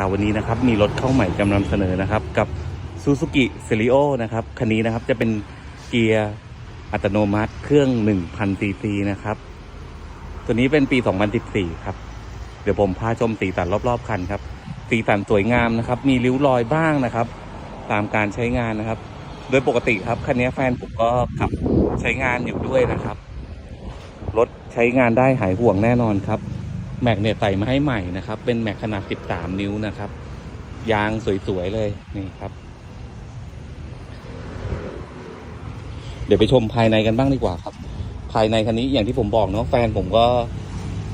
าวันนี้นะครับ มีรถเข้าใหม่กำลังเสนอนะครับ กับ Suzuki c e l i o นะครับคันนี้นะครับจะเป็นเกียร์อัตโนมัติเครื่อง1,000ซีซีนะครับ ตัวนี้เป็นปี 2014 ครับ เดี๋ยวผมพาชมสีสันรอบๆคันครับ สีสันสวยงามนะครับ มีริ้วรอยบ้างนะครับ ตามการใช้งานนะครับ โดยปกติครับคันนี้แฟนผมก็ขับใช้งานอยู่ด้วยนะครับรถใช้งานได้หายห่วงแน่นอนครับ แม็กเนี่ยใส่มาให้ใหม่นะครับ เป็นแม็กขนาด 13 นิ้วนะครับ ยางสวย ๆ เลยนี่ครับ เดี๋ยวไปชมภายในกันบ้างดีกว่าครับ ภายในคันนี้อย่างที่ผมบอกเนาะแฟนผมก็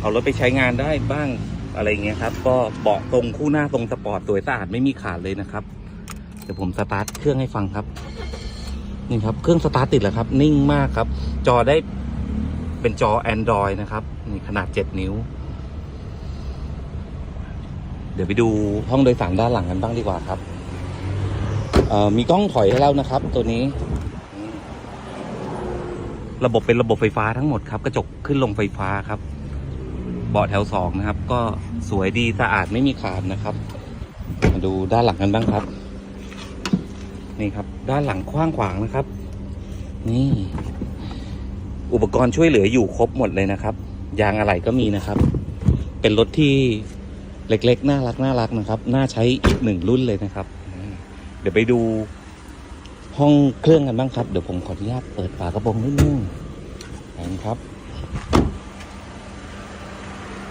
เอารถไปใช้งานได้บ้างอะไรเงี้ยครับ ก็เบาะตรงคู่หน้าตรงสปอร์ตสวยสะอาดไม่มีขาดเลยนะครับ เดี๋ยวผมสตาร์ทเครื่องให้ฟังครับนี่ครับเครื่องสตาร์ทติดแล้วครับ นิ่งมากครับ จอได้เป็นจอ Android นะครับนี่ขนาด 7 นิ้ว เดี๋ยวไปดูห้องโดยสารด้านหลังกันบ้างดีกว่าครับเออมีกล้องถอยให้แล้วนะครับ ตัวนี้ ระบบเป็นระบบไฟฟ้าทั้งหมดครับ กระจกขึ้นลงไฟฟ้าครับ เบาะแถวสองนะครับ ก็สวยดีสะอาดไม่มีขาดนะครับ มาดูด้านหลังกันบ้างครับ นี่ครับ ด้านหลังกว้างขวางนะครับ นี่ อุปกรณ์ช่วยเหลืออยู่ครบหมดเลยนะครับ ยางอะไหล่ก็มีนะครับ เป็นรถที่ เล็กๆ น่ารักน่ารักนะครับ น่าใช้อีกหนึ่งรุ่นเลยนะครับ เดี๋ยวไปดูห้องเครื่องกันบ้างครับ เดี๋ยวผมขออนุญาตเปิดฝากระโปรงนิดนึงนะครับ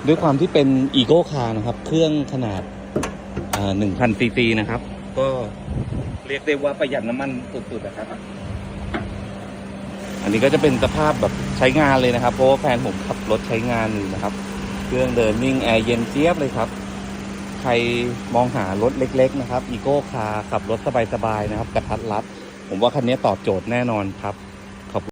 ด้วยความที่เป็นอีโก้คาร์นะครับ เครื่องขนาดหนึ่งพันซีซีนะครับ ก็เรียกได้ว่าประหยัดน้ำมันสุดๆนะครับ อันนี้ก็จะเป็นสภาพแบบใช้งานเลยนะครับ เพราะว่าแฟนผมขับรถใช้งานอยู่นะครับ เครื่องเดินนิ่งแอร์เย็นเจี๊ยบเลยครับ ใครมองหารถเล็ก ๆ นะครับอีโก้คาร์ขับรถสบาย ๆ นะครับ กระทัดรัด ผมว่าคันนี้ตอบโจทย์แน่นอนครับ